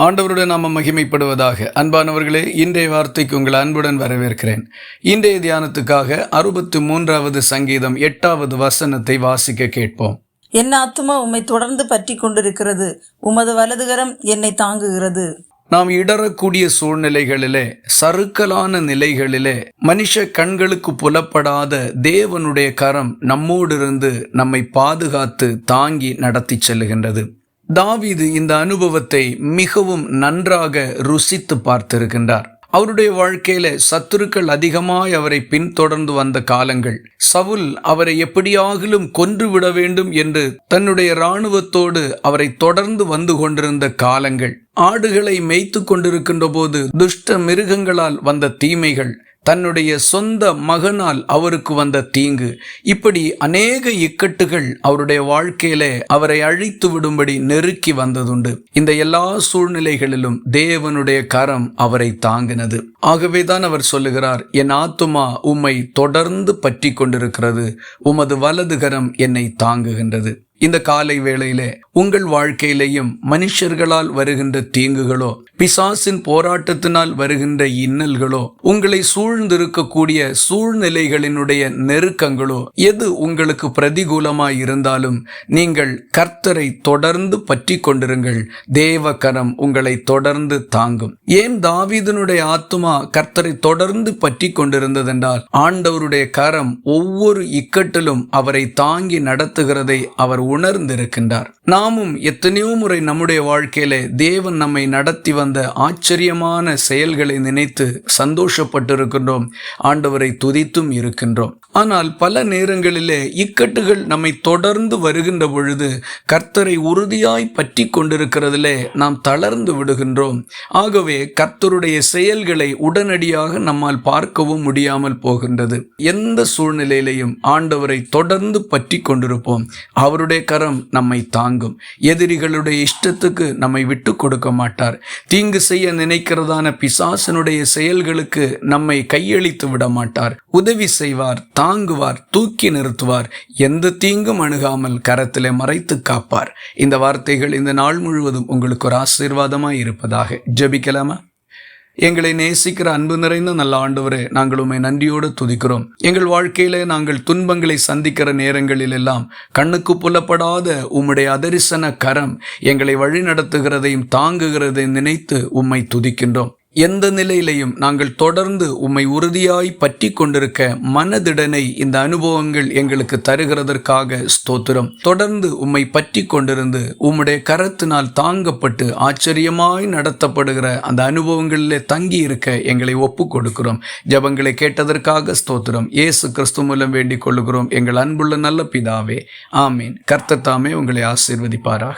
ஆண்டவருடன் நாம மகிமைப்படுவதாக. அன்பானவர்களே இன்றைய வார்த்தைக்கு உங்கள் அன்புடன் வரவேற்கிறேன். இன்றைய தியானத்துக்காக அறுபத்து மூன்றாவது சங்கீதம் எட்டாவது வசனத்தை வாசிக்க கேட்போம். என் ஆத்துமா உம்மை தொடர்ந்து பற்றி கொண்டிருக்கிறது. உமது வலதுகரம் என்னை தாங்குகிறது. நாம் இடறக்கூடிய சூழ்நிலைகளிலே சறுக்கலான நிலைகளிலே மனுஷ கண்களுக்கு புலப்படாத தேவனுடைய கரம் நம்மோடிருந்து நம்மை பாதுகாத்து தாங்கி நடத்தி செல்லுகின்றது. தாவீது இந்த அனுபவத்தை மிகவும் நன்றாக ருசித்து பார்த்திருக்கின்றார். அவருடைய வாழ்க்கையில சத்துருக்கள் அதிகமாய் அவரை பின்தொடர்ந்து வந்த காலங்கள். சவுல் அவரை எப்படியாகிலும் கொன்று விட வேண்டும் என்று தன்னுடைய இராணுவத்தோடு அவரை தொடர்ந்து வந்து கொண்டிருந்த காலங்கள். ஆடுகளை மேய்த்து கொண்டிருக்கின்ற போது துஷ்ட மிருகங்களால் வந்த தீமைகள் தன்னுடைய சொந்த மகனால் அவருக்கு வந்த தீங்கு. இப்படி அநேக இக்கட்டுகள் அவருடைய வாழ்க்கையிலே அவரை அழித்து விடும்படி நெருக்கி வந்ததுண்டு. இந்த எல்லா சூழ்நிலைகளிலும் தேவனுடைய கரம் அவரை தாங்கினது. ஆகவேதான் அவர் சொல்லுகிறார் என் ஆத்துமா உம்மை தொடர்ந்து பற்றி கொண்டிருக்கிறது உமது வலது கரம் என்னை தாங்குகின்றது. இந்த காலை வேளையிலே உங்கள் வாழ்க்கையிலேயும் மனுஷர்களால் வருகின்ற தீங்குகளோ பிசாசின் போராட்டத்தினால் வருகின்ற இன்னல்களோ உங்களை சூழ்ந்திருக்கக்கூடிய சூழ்நிலைகளினுடைய நெருக்கங்களோ எது உங்களுக்கு பிரதிகூலமாய் இருந்தாலும் நீங்கள் கர்த்தரை தொடர்ந்து பற்றி கொண்டிருங்கள். தேவ கரம் உங்களை தொடர்ந்து தாங்கும். ஏன் தாவீதனுடைய ஆத்மா கர்த்தரை தொடர்ந்து பற்றி கொண்டிருந்ததென்றால் ஆண்டவருடைய கரம் ஒவ்வொரு இக்கட்டிலும் அவரை தாங்கி நடத்துகிறதை அவர் உணர்ந்திருக்கின்றார். நாமும் எத்தனையோ முறை நம்முடைய வாழ்க்கையில தேவன் நம்மை நடத்தி வந்த ஆச்சரியமான செயல்களை நினைத்து சந்தோஷப்பட்டிருக்கின்றோம். ஆண்டவரை துதித்தும் இருக்கின்றோம். ஆனால் பல நேரங்களிலே இக்கட்டுகள் நம்மை தொடர்ந்து வருகின்ற பொழுது கர்த்தரை உறுதியாய் பற்றி கொண்டிருக்கிறதிலே நாம் தளர்ந்து விடுகின்றோம். ஆகவே கர்த்தருடைய செயல்களை உடனடியாக நம்மால் பார்க்கவும் முடியாமல் போகின்றது. எந்த சூழ்நிலையிலையும் ஆண்டவரை தொடர்ந்து பற்றி கொண்டிருப்போம். அவருடைய கரம் நம்மை தாங்கும். எதிரிகளுடைய இஷ்டத்துக்கு நம்மை விட்டு கொடுக்க மாட்டார். தீங்கு செய்ய நினைக்கிறதான பிசாசனுடைய செயல்களுக்கு நம்மை கையளித்து விட மாட்டார். உதவி செய்வார் தாங்குவார் தூக்கி நிறுத்துவார். எந்த தீங்கும் அணுகாமல் கரத்திலே மறைத்து காப்பார். இந்த வார்த்தைகள் இந்த நாள் முழுவதும் உங்களுக்கு ஒரு ஆசீர்வாதமாய் இருப்பதாக ஜபிக்கலாமா? எங்களை நேசிக்கிற அன்பு நிறைந்த நல்ல ஆண்டவரே நாங்கள் உண்மை நன்றியோடு துதிக்கிறோம். எங்கள் வாழ்க்கையில நாங்கள் துன்பங்களை சந்திக்கிற நேரங்களில் எல்லாம் கண்ணுக்கு புலப்படாத உம்முடைய அதரிசன கரம் எங்களை வழி நடத்துகிறதையும் தாங்குகிறதையும் நினைத்து உம்மை துதிக்கின்றோம். எந்த நிலையிலையும் நாங்கள் தொடர்ந்து உம்மை உறுதியாய் பற்றி கொண்டிருக்க மனதிடனை இந்த அனுபவங்கள் எங்களுக்கு தருகிறதற்காக ஸ்தோத்திரம். தொடர்ந்து உம்மை பற்றி கொண்டிருந்து உம்முடைய கரத்தினால் தாங்கப்பட்டு ஆச்சரியமாய் நடத்தப்படுகிற அந்த அனுபவங்களிலே தங்கி இருக்க எங்களை ஒப்பு கொடுக்கிறோம். ஜபங்களை கேட்டதற்காக ஸ்தோத்திரம். இயேசு கிறிஸ்து மூலம் வேண்டிக் கொள்ளுகிறோம். எங்கள் அன்புள்ள நல்ல பிதாவே ஆமீன். கர்த்தத்தாமே உங்களை ஆசீர்வதிப்பாராக.